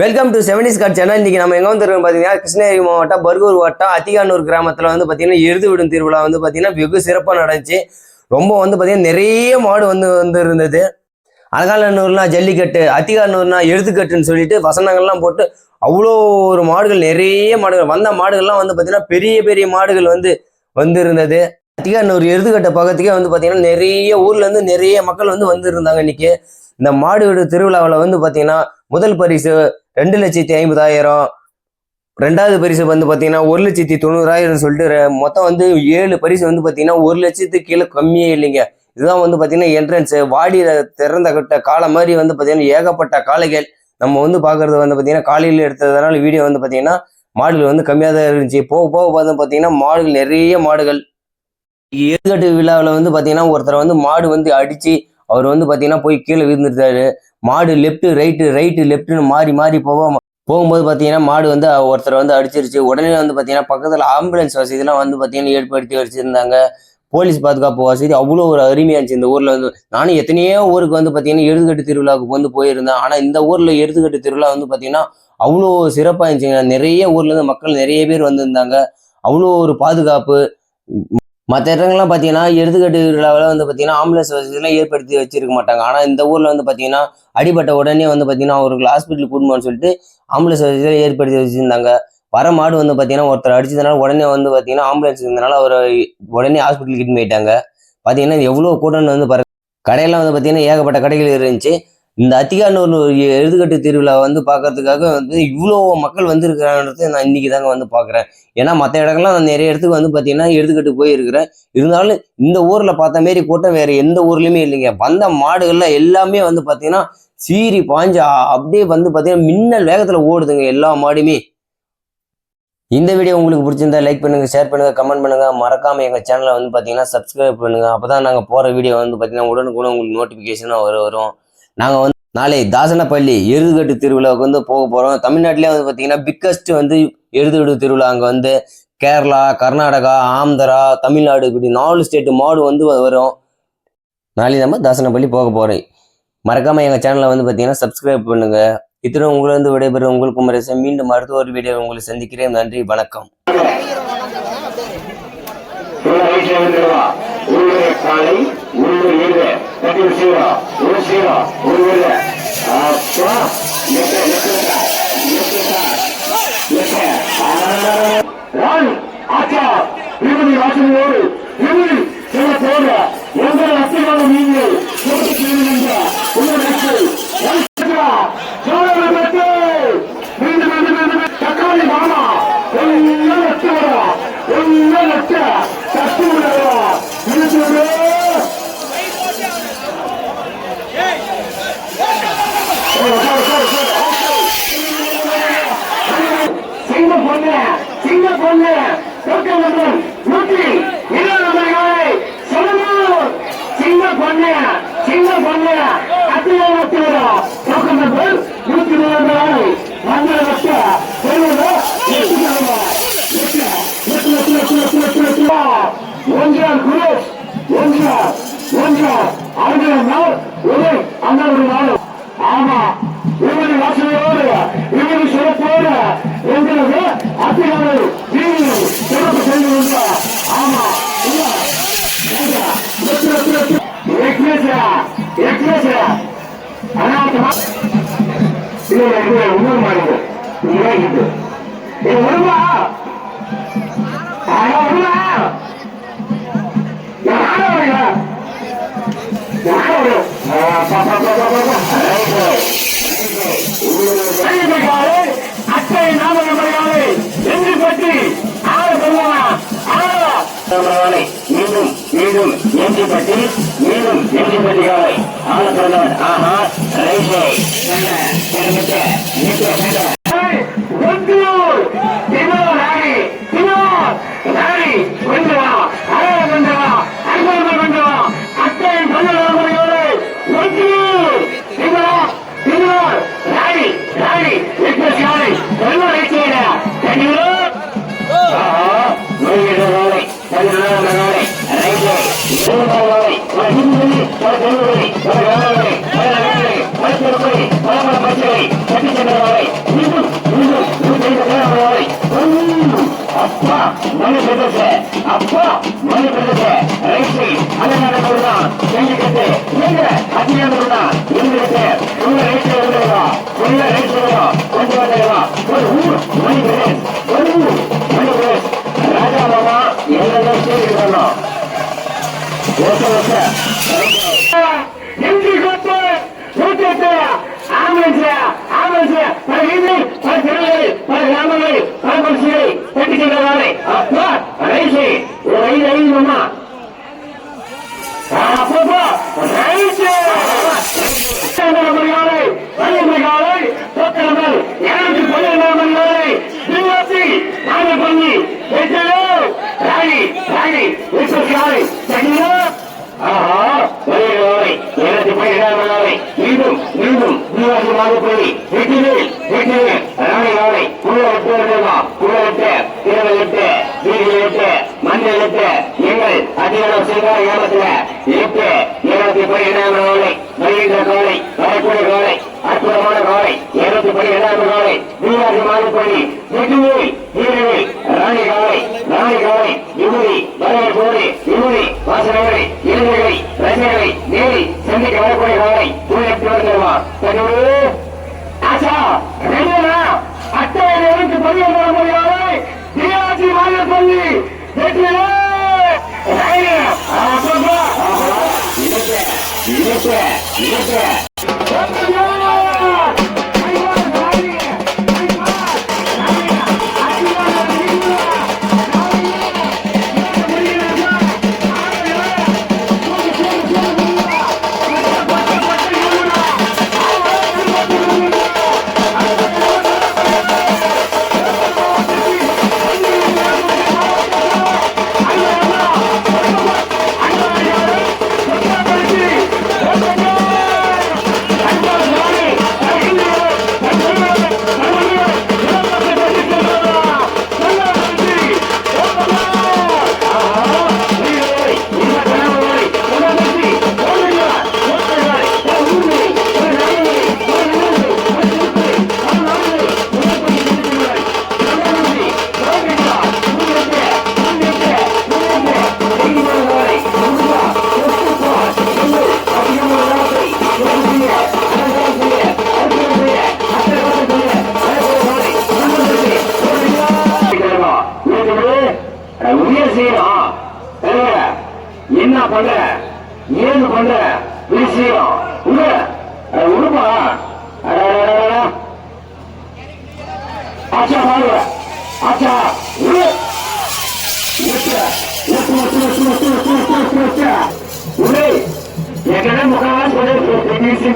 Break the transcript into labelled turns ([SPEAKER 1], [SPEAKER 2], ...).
[SPEAKER 1] Welcome to செவனிஸ் card channel இன்னைக்கு நம்ம எங்க வந்துருக்கோம் பாத்தீங்கன்னா கிருஷ்ணகிரி மாவட்டம் பர்கூர் வட்டம் அத்திகானூர் கிராமத்துல வந்து பாத்தீங்கன்னா எருது விடும் திருவிழா வந்து பாத்தீங்கன்னா வெகு சிறப்பாக நடந்துச்சு. ரொம்ப வந்து பாத்தீங்கன்னா நிறைய மாடு வந்து வந்து இருந்தது ஜல்லிக்கட்டு அத்திகானூர்னா எழுதுக்கட்டுன்னு சொல்லிட்டு வசனங்கள்லாம் போட்டு அவ்வளோ ஒரு மாடுகள் நிறைய மாடுகள் வந்த மாடுகள்லாம் வந்து பாத்தீங்கன்னா பெரிய பெரிய மாடுகள் வந்து வந்து இருந்தது அத்திகானூர் எருதுக்கட்டை பக்கத்துக்கே வந்து பார்த்தீங்கன்னா நிறைய ஊர்ல இருந்து நிறைய மக்கள் வந்து வந்துருந்தாங்க இன்னைக்கு. இந்த மாடு வீடு திருவிழாவில் வந்து பார்த்தீங்கன்னா முதல் பரிசு ரெண்டு லட்சத்தி ஐம்பதாயிரம். ரெண்டாவது பரிசு வந்து பார்த்தீங்கன்னா ஒரு லட்சத்தி தொண்ணூறாயிரம் சொல்லிட்டு மொத்தம் வந்து ஏழு பரிசு வந்து பார்த்தீங்கன்னா ஒரு லட்சத்துக்கு கீழே கம்மியே இல்லைங்க. இதுதான் வந்து பார்த்தீங்கன்னா என்ட்ரன்ஸ் வாடியில் திறந்த கட்ட காலை மாதிரி வந்து பார்த்தீங்கன்னா ஏகப்பட்ட காளைகள் நம்ம வந்து பார்க்கறது வந்து பார்த்தீங்கன்னா காலையில் எடுத்ததுனால வீடியோ வந்து பார்த்தீங்கன்னா மாடுகள் வந்து கம்மியாக தான் இருந்துச்சு. போக போக பார்த்து பார்த்தீங்கன்னா மாடுகள் நிறைய மாடுகள் ஏழுகட்டு விழாவில் வந்து பார்த்தீங்கன்னா ஒருத்தர் வந்து மாடு வந்து அடித்து அவர் வந்து பார்த்தீங்கன்னா போய் கீழே விழுந்துருந்தாரு மாடு லெஃப்ட் ரைட்டு ரைட்டு லெஃப்ட்டுன்னு மாறி மாறி போக போகும்போது பார்த்தீங்கன்னா மாடு வந்து ஒருத்தர் வந்து அடிச்சிருச்சு. உடனே வந்து பார்த்தீங்கன்னா பக்கத்தில் ஆம்புலன்ஸ் வசதிலாம் வந்து பார்த்தீங்கன்னா ஏற்படுத்தி வச்சிருந்தாங்க. போலீஸ் பாதுகாப்பு வசதி அவ்வளோ ஒரு அருமையாக இருந்துச்சு. இந்த ஊரில் வந்து நானும் எத்தனையோ ஊருக்கு வந்து பார்த்தீங்கன்னா எழுதுகட்டு திருவிழாவுக்கு வந்து போயிருந்தேன். ஆனால் இந்த ஊரில் எழுதுகட்டு திருவிழா வந்து பார்த்தீங்கன்னா அவ்வளோ சிறப்பாக இருந்துச்சுங்க. நிறைய ஊர்லேருந்து மக்கள் நிறைய பேர் வந்திருந்தாங்க. அவ்வளோ ஒரு பாதுகாப்பு. மற்ற இடங்கள்லாம் பார்த்தீங்கன்னா எடுத்துக்கட்டு வந்து பார்த்தீங்கன்னா ஆம்புலன்ஸ் வசதியெல்லாம் ஏற்படுத்தி வச்சிருக்க மாட்டாங்க. ஆனால் இந்த ஊரில் வந்து பார்த்தீங்கன்னா அடிபட்ட உடனே வந்து பார்த்தீங்கன்னா அவருக்கு ஹாஸ்பிட்டலுக்கு கூட்டணும்னு சொல்லிட்டு ஆம்புலன்ஸ் வசதியெல்லாம் ஏற்படுத்தி வச்சுருந்தாங்க. வர மாடு வந்து பார்த்தீங்கன்னா ஒருத்தர் அடிச்சதுனால உடனே வந்து பார்த்தீங்கன்னா ஆம்புலன்ஸ் இருந்தனால அவர் உடனே ஹாஸ்பிட்டலுக்கு கிட்ட போயிட்டாங்க. பார்த்தீங்கன்னா எவ்வளோ கூட்டம்னு வந்து பாரு கடையெல்லாம் வந்து பார்த்தீங்கன்னா ஏகப்பட்ட கடைகள் இருந்துச்சு. இந்த அத்திகானூர் எழுதுகட்டு திருவிழா வந்து பார்க்கறதுக்காக வந்து இவ்வளோ மக்கள் வந்திருக்கிறான்றது நான் இன்னைக்கு தாங்க வந்து பார்க்குறேன். ஏன்னா மற்ற இடங்கள்லாம் நான் நிறைய இடத்துக்கு வந்து பார்த்தீங்கன்னா எழுதுகட்டு போயிருக்கிறேன். இருந்தாலும் இந்த ஊரில் பார்த்த மாரி கூட்டம் வேறு எந்த ஊர்லேயுமே இல்லைங்க. வந்த மாடுகள்லாம் எல்லாமே வந்து பார்த்தீங்கன்னா சீரி பாஞ்சு அப்படியே வந்து பார்த்தீங்கன்னா மின்னல் வேகத்தில் ஓடுதுங்க எல்லா மாடுமே. இந்த வீடியோ உங்களுக்கு பிடிச்சிருந்தா லைக் பண்ணுங்க ஷேர் பண்ணுங்க கமெண்ட் பண்ணுங்க. மறக்காம எங்க சேனலை வந்து பாத்தீங்கன்னா சப்ஸ்கிரைப் பண்ணுங்க. அப்பதான் நாங்கள் போற வீடியோ வந்து பாத்தீங்கன்னா உடனுக்குடன் உங்களுக்கு நோட்டிஃபிகேஷனாக வரும் வரும். நாங்கள் வந்து நாளை தாசனப்பள்ளி எருதுகட்டு திருவிழாவுக்கு வந்து போக போகிறோம் தமிழ்நாட்டிலே வந்து பார்த்தீங்கன்னா பிக்கஸ்ட் வந்து எருதுகட்டு திருவிழா அங்கே வந்து கேரளா கர்நாடகா ஆந்திரா தமிழ்நாடு இப்படி நாலு ஸ்டேட்டு மாடு வந்து வரும். நாளை நம்ம தாசனப்பள்ளி போக போகிறோம் மறக்காமல் எங்கள் சேனலை வந்து பார்த்தீங்கன்னா சப்ஸ்கிரைப் பண்ணுங்கள் இத்தனை உங்களிருந்து விடைபெறும் உங்களுக்கு குமரேசன் மீண்டும் மருத்துவ ஒரு வீடியோ உங்களை சந்திக்கிறேன். நன்றி வணக்கம்.
[SPEAKER 2] உள்ளே காலை உள்ளே வீடு கட்டில் சீரா ஒரு சீரா ஒரு வீடு அப்பா நெக்க நெக்க நெக்க நெக்க ராணி ஆச்சா சிங்க பொண்ணு நூற்றி இருபது நபர்களை சொல்லணும் சிங்க பொண்ணு சிங்க பொண்ணு அத்தியா வரும் தொட்டு நூற்றி இருபது நாளை மங்கள நட்ட சொல்லுங்க குரு ஒன்றால் ஒன்றால் ஆயிரம் நாள் ஒரு அண்ணாவது நாள் ஆமா இவரு வாசனையோடு இவரு சிறப்போடு எங்களது அத்தியாவை நீங்கள் சிறப்பு செய்து கொண்டா ஆமா இல்ல எக்னேசா எக்னேசா அனாவட்டமா இது இது உணவு மாறுது இது இது இது உணவா ஆனா உணவா ஆறு மீண்டும் மீண்டும் எஞ்சி பற்றி மீண்டும் எஞ்சி பற்றி காலை ஆள பிறந்தவன் ஆஹா ரைசே அப்பா மணி பிரதேச அப்பா மணி பிரதேச ரைட் சைட் அண்ணன் தான் எங்களுக்கு நீங்க அதிகாரம் தான் எங்களுக்கு உங்க ரைட் சைடு வருவா உங்க ரைட் சைடு கொண்டு வரலாம் ஒரு ஊர் மணி பிரதேஷ் ஒரு ஊர் மணி பிரதேஷ் ராஜா மாமா எல்லாரும் சேர்ந்து வரலாம் ஓகே ஓகே আপনার எங்கள் செய்கிற ஏமத்துல எட்டு இருபத்தி பயிராமலை வருகின்ற காலை வரக்கூடிய காலை அற்புதமான காலை இருபத்தி படி இரண்டாவது காலை தீவாசி மாதப்படி வெற்றிவே வீரவே ராணி காலை ராணி காலை விபூதி வரவர் கோரி விபூதி வாசனவரை இளைஞர்களை ரசிகர்களை நேரி சந்திக்க வரக்கூடிய காலை உள்ளிட்டு வருகிறவா தன்னோடு ஆசா ரெண்டுனா அட்டாயிரம் எழுத்து பதிவு போட முடியாது. தீவாசி மாதப்பள்ளி வெற்றியே 決めて আচ্ছা
[SPEAKER 3] ভালো আচ্ছা এখানে মোকাবেলা
[SPEAKER 2] করে ইংলিশে